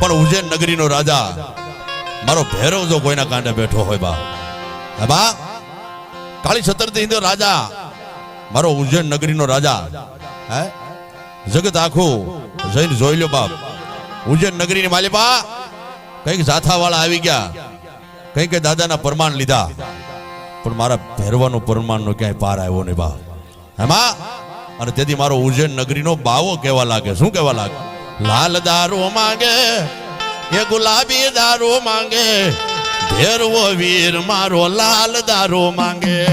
પણ ઉજ્જૈન નગરીનો રાજા. મારો ભૈરવ જો કોઈના કાંડે બેઠો હોય બા. હે બા? કાળી છતરથી રાજા. મારો ઉજ્જૈન નગરીનો રાજા. હે? જગત આખું જઈને જોઈ લો બાપ. ઉજ્જૈન નગરીની માલિપા કંઈક જાથાવાળા આવી ગયા. કંઈક દાદાના પરમાન લીધા. પણ મારા ભેરવાનું પ્રમાણનો ક્યાંય પાર આવ્યો નહીં બા. હેમાં અને તેથી મારો ઉજ્જૈન નગરીનો બાવો કહેવા લાગે? શું કહેવા લાગે? લાલ દારૂ માંગે, એ ગુલાબી દારૂ માંગે, ભેરવો વીર મારો લાલ દારૂ માંગે.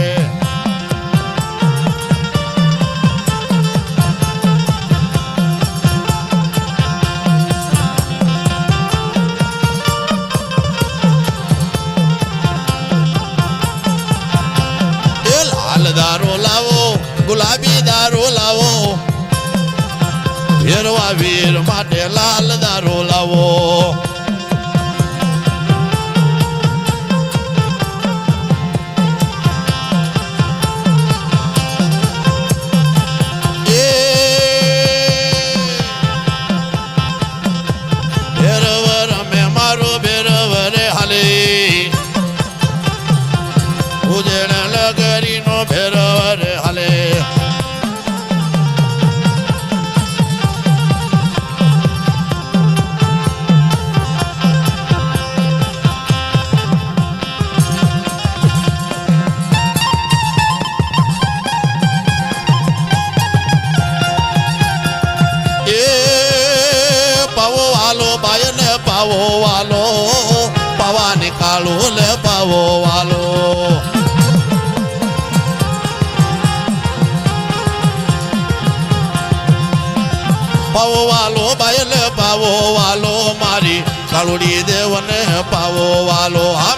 લાલ દારૂ લાવો, ગુલાબી ભેરવા વીર માટે લાલ દારૂ. પાવો વાલો પવા નિકાલો લે પાવો વાલો પાવો વાલો બાયને પાવો વાલો મારી કાળુડી દેવને પાવો વાલો આમાં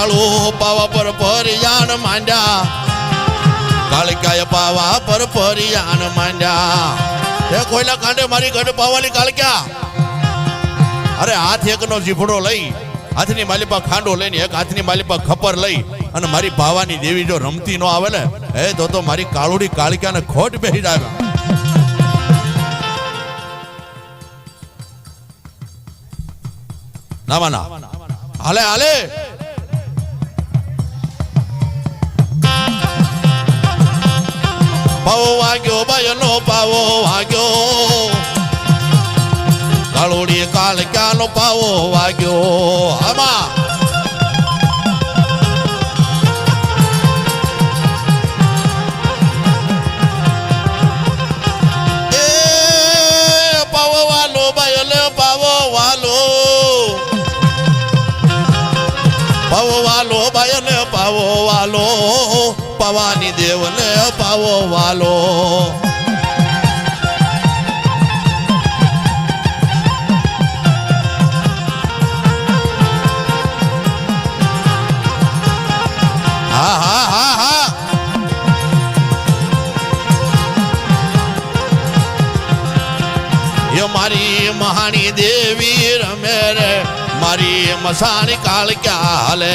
કાળો પાવા પર ફરિયાણ માંડ્યા. કાળકાય પાવા પર ફરિયાણ માંડ્યા. એ કોઈલા કાંડે મારી ગઢ પાવાની કાળક્યા અરે હાથ એકનો જીભડો લઈ, હાથની માલિપા ખાંડો લઈને એક હાથની માલિપા ખપર લઈ અને મારી ભાવાની દેવી જો રમતી ન આવે ને, એ તો તો મારી કાળુડી કાળક્યાને ખોટ બેહી જાય ના માના હાલે હાલે. પાવો વાગ્યો બાયનો પાવો વાગ્યો કાળોડી કાળ ક્યાંનો પાવો વાગ્યો આમાં પાવો વાલો પવાની દેવને અપાવો વાલો. હા હા હા હા. એ મારી મહાણી દેવી રમે રે, મારી મસાણી કાળ ક્યાં હાલે?